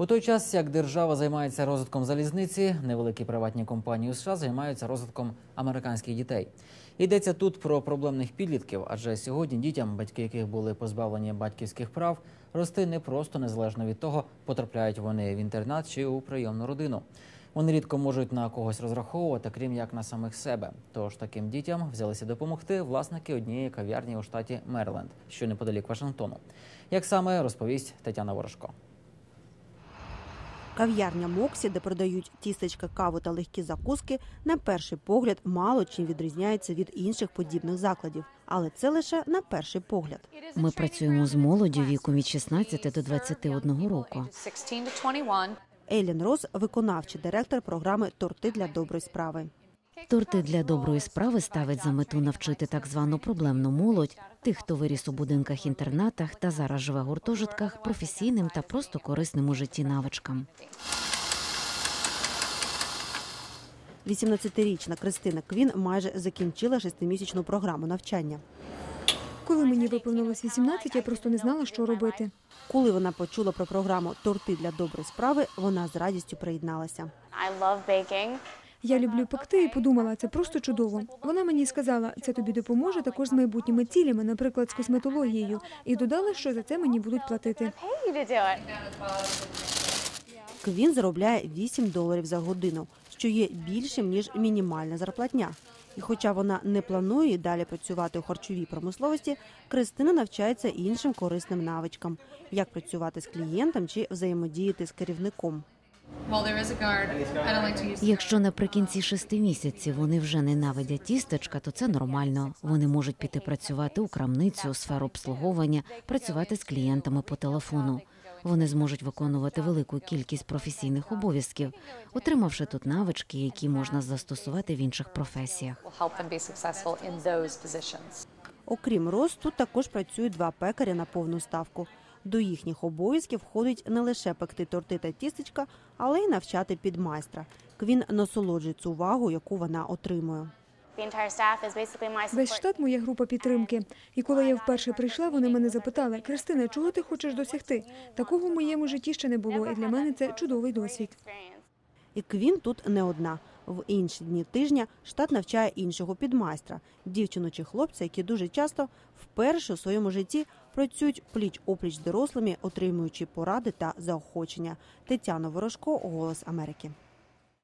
У той час, як держава займається розвитком залізниці, невеликі приватні компанії у США займаються розвитком американських дітей. Йдеться тут про проблемних підлітків, адже сьогодні дітям, батьки яких були позбавлені батьківських прав, рости не просто незалежно від того, потрапляють вони в інтернат чи у прийомну родину. Вони рідко можуть на когось розраховувати, крім як на самих себе. Тож таким дітям взялися допомогти власники однієї кав'ярні у штаті Мериленд, що неподалік Вашингтону. Як саме розповість Тетяна Ворожко. Кав'ярня Моксі, де продають тістечка, каву та легкі закуски, на перший погляд мало чим відрізняється від інших подібних закладів, але це лише на перший погляд. Ми працюємо з молоддю віком від 16 до 21 року. 16 to 21. Елін Рос, виконавчий директор програми Торти для доброї справи. Торти для доброї справи ставить за мету навчити так звану проблемну молодь, тих, хто виріс у будинках інтернатах та зараз живе в гуртожитках, професійним та просто корисним у житті навичкам. 18-річна Кристина Квін майже закінчила шестимісячну програму навчання. Коли мені виповнилось 18, я просто не знала, що робити. Коли вона почула про програму Торти для доброї справи, вона з радістю приєдналася. Я люблю пекти і подумала, це просто чудово. Вона мені сказала, це тобі допоможе також з майбутніми цілями, наприклад, з косметологією, і додала, що за це мені будуть платити. Квін заробляє 8 доларів за годину, що є більшим ніж мінімальна зарплатня. І хоча вона не планує далі працювати у харчовій промисловості, Кристина навчається іншим корисним навичкам, як працювати з клієнтом чи взаємодіяти з керівником. Якщо наприкінці шести місяців вони вже ненавидять тістечка, то це нормально. Вони можуть піти працювати у крамницю, у сферу обслуговування, працювати з клієнтами по телефону. Вони зможуть виконувати велику кількість професійних обов'язків, отримавши тут навички, які можна застосувати в інших професіях. Окрім роз, тут також працюють два пекаря на повну ставку. До їхніх обов'язків входить не лише пекти торти та тістечка, але й навчати підмайстра. Квін насолоджується увагу, яку вона отримує. Весь штат моя група підтримки. І коли я вперше прийшла, вони мене запитали: Кристина, чого ти хочеш досягти? Такого в моєму житті ще не було, і для мене це чудовий досвід. І Квін тут не одна. В інші дні тижня штат навчає іншого підмайстра, дівчину чи хлопця, які дуже часто вперше у своєму житті працюють пліч опліч дорослими, отримуючи поради та заохочення. Тетяна Ворожко, Голос Америки.